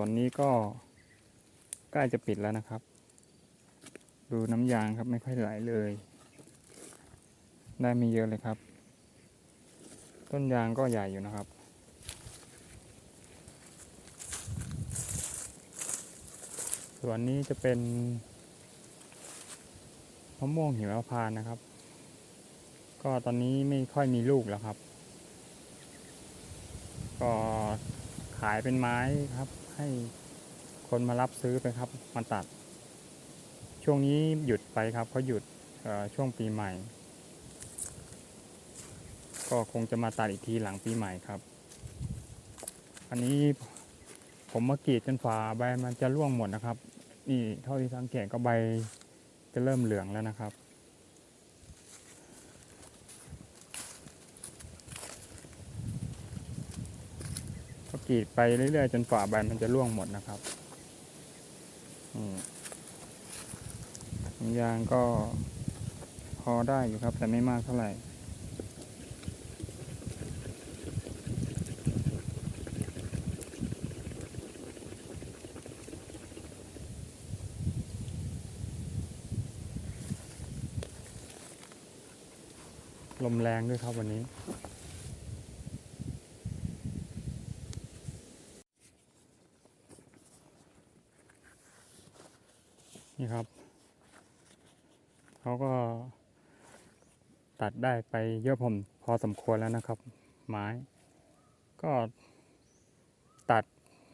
ส่วนนี้ก็ใกล้จะปิดแล้วนะครับ ดูน้ำยางครับไม่ค่อยไหลเลย ได้ไม่เยอะเลยครับ ต้นยางก็ใหญ่อยู่นะครับ ส่วนนี้จะเป็นมะม่วงหิมพานต์นะครับ ก็ตอนนี้ไม่ค่อยมีลูกแล้วครับ ก็ขายเป็นไม้ครับ ให้คนมารับซื้อไปครับมาตัด ช่วงนี้หยุดไปครับเขาหยุดช่วงปีใหม่ ก็คงจะมาตัดอีกทีหลังปีใหม่ครับ อันนี้ผมมากรีดจนฝาใบมันจะร่วงหมดนะครับ นี่เท่าที่สังเกตก็ใบจะเริ่มเหลืองแล้วนะครับ กรีดไปเรื่อยๆจนฝาใบมันจะร่วงหมดนะครับอืยางก็พอได้อยู่ครับ แต่ไม่มากเท่าไหร่ลมแรงด้วยครับวันนี้ ครับ เขาก็ตัดได้ไปเยอะผมพอสมควรแล้วนะครับ ไม้ ก็ตัด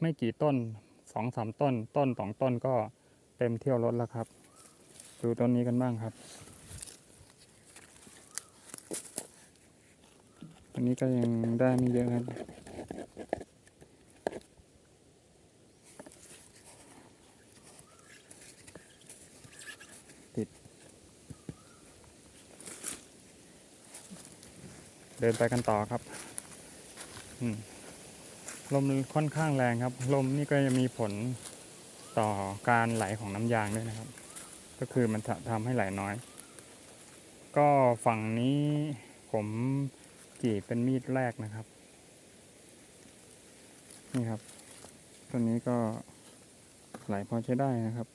ไม่กี่ต้นสองสามต้น ต้นสองต้นก็เต็มเที่ยวรถแล้วครับ ดูต้นนี้กันบ้างครับอันนี้ก็ยังได้ไม่เยอะครับ เดินไปกันต่อครับลมค่อนข้างแรงครับ ลมนี่ก็จะมีผลต่อการไหลของน้ำยางด้วยนะครับ ก็คือมันทำให้ไหลน้อย ก็ฝั่งนี้ผมกรีดเป็นมีดแรกนะครับ นี่ครับ ตัวนี้ก็ไหลพอใช้ได้นะครับ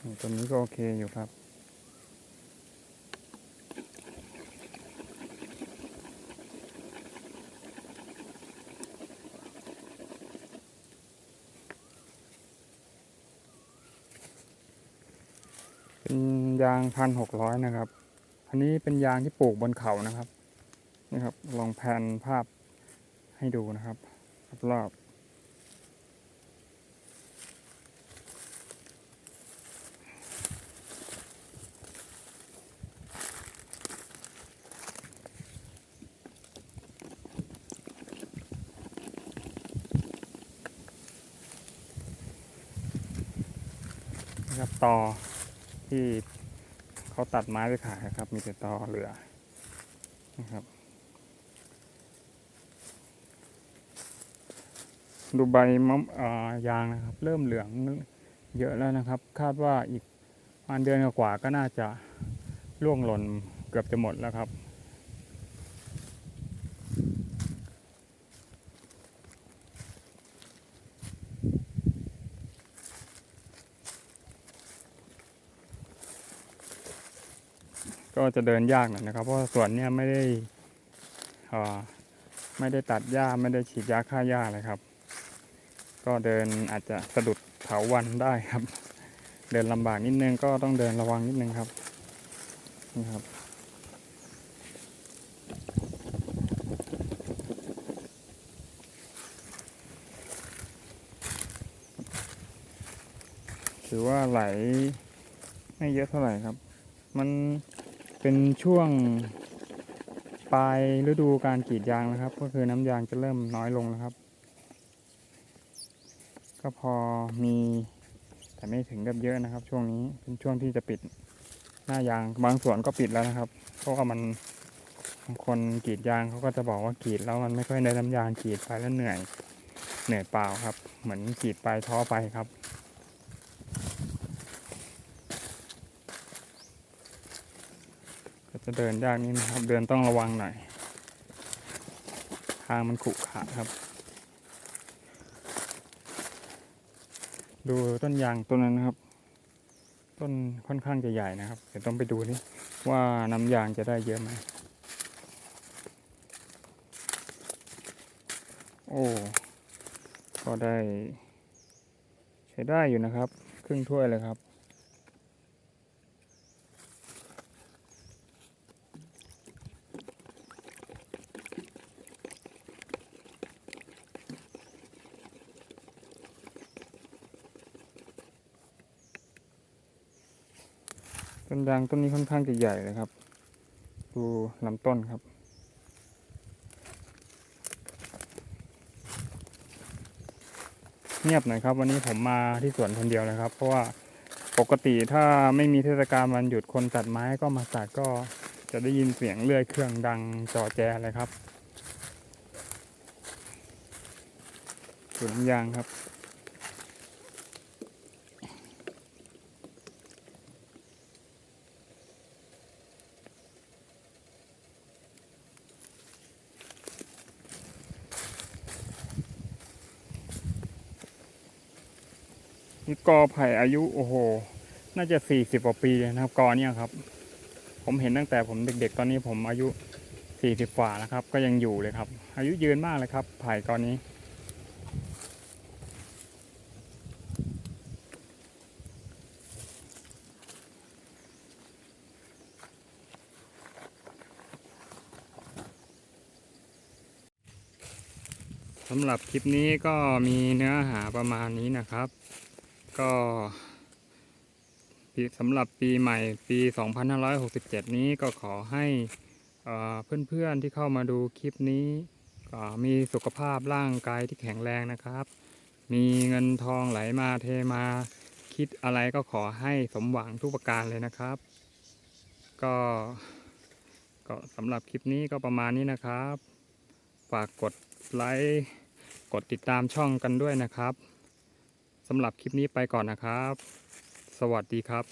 ตัวนี้ก็โอเคอยู่ครับ เป็นยางพันหกร้อยนะครับ อันนี้เป็นยางที่ปลูกบนเขานะครับ นี่ครับ ลองแผนภาพให้ดูนะครับ รอบ นะครับตอที่เขาตัดไม้ไปขายครับ มีแต่ตอเหลือนะครับ ดูใบมะอ่ายางนะครับ เริ่มเหลืองเยอะแล้วนะครับ คาดว่าอีกประมาณเดือนกว่าก็น่าจะร่วงหล่นเกือบจะหมดแล้วครับ ก็จะเดินยากหน่อยนะครับ เพราะสวนเนี้ยไม่ได้ไม่ได้ตัดหญ้าไม่ได้ฉีดยาฆ่าหญ้าเลยครับ ก็เดินอาจจะสะดุดเถาวันได้ครับ เดินลำบากนิดนึงก็ต้องเดินระวังนิดนึงครับนี่ครับถือว่าไหลไม่เยอะเท่าไหร่ครับ มัน เป็นช่วงปลายฤดูการกรีดยางนะครับ ก็คือน้ำยางจะเริ่มน้อยลงแล้วครับ ก็พอมีแต่ไม่ถึงกับเยอะนะครับ ช่วงนี้เป็นช่วงที่จะปิดหน้ายางบางส่วนก็ปิดแล้วนะครับ เพราะว่ามันางคนกรีดยางเขาก็จะบอกว่ากรีดแล้วมันไม่ค่อยได้น้ำยางกรีดไปแล้วเหนื่อยเหนื่อยเปล่าครับ เหมือนกรีดไปท้อไปครับ จะเดินยากนิดนะครับ เดินต้องระวังหน่อย ทางมันขรุขระครับ ดูต้นยางต้นนั้นนะครับ ต้นค่อนข้างจะใหญ่นะครับ เดี๋ยวต้องไปดูนี่ว่าน้ำยางจะได้เยอะไหมโอ้ก็ได้ ใช้ได้อยู่นะครับ ครึ่งถ้วยเลยครับ ต้นยางต้นนี้ค่อนข้างจะใหญ่เลยครับ ดูลำต้นครับ เงียบหน่อยครับ วันนี้ผมมาที่สวนคนเดียวเลยครับ เพราะว่าปกติถ้าไม่มีเทศกาลวันหยุดคนตัดไม้ก็มาตัดก็จะได้ยินเสียงเลื่อยเครื่องดังจอแจเลยครับสวนยางครับ นี่กอไผ่อายุโอ้โห น่าจะสี่สิบกว่าปีเลยนะครับกอเนี่ยครับ ผมเห็นตั้งแต่ผมเด็กๆ ตอนนี้ผมอายุสี่สิบกว่าแล้วครับ ก็ยังอยู่เลยครับ อายุยืนมากเลยครับ ไผ่กอนี้สำหรับคลิปนี้ก็มีเนื้อหาประมาณนี้นะครับ ก็สำหรับปีใหม่ปี 2567 นี้ก็ขอให้เพื่อนๆที่เข้ามาดูคลิปนี้มีสุขภาพร่างกายที่แข็งแรงนะครับ มีเงินทองไหลมาเทมาคิดอะไรก็ขอให้สมหวังทุกประการเลยนะครับ ก็ก็สำหรับคลิปนี้ก็ประมาณนี้นะครับ ฝากกดไลค์ กดติดตามช่องกันด้วยนะครับ สำหรับคลิปนี้ไปก่อนนะครับ สวัสดีครับ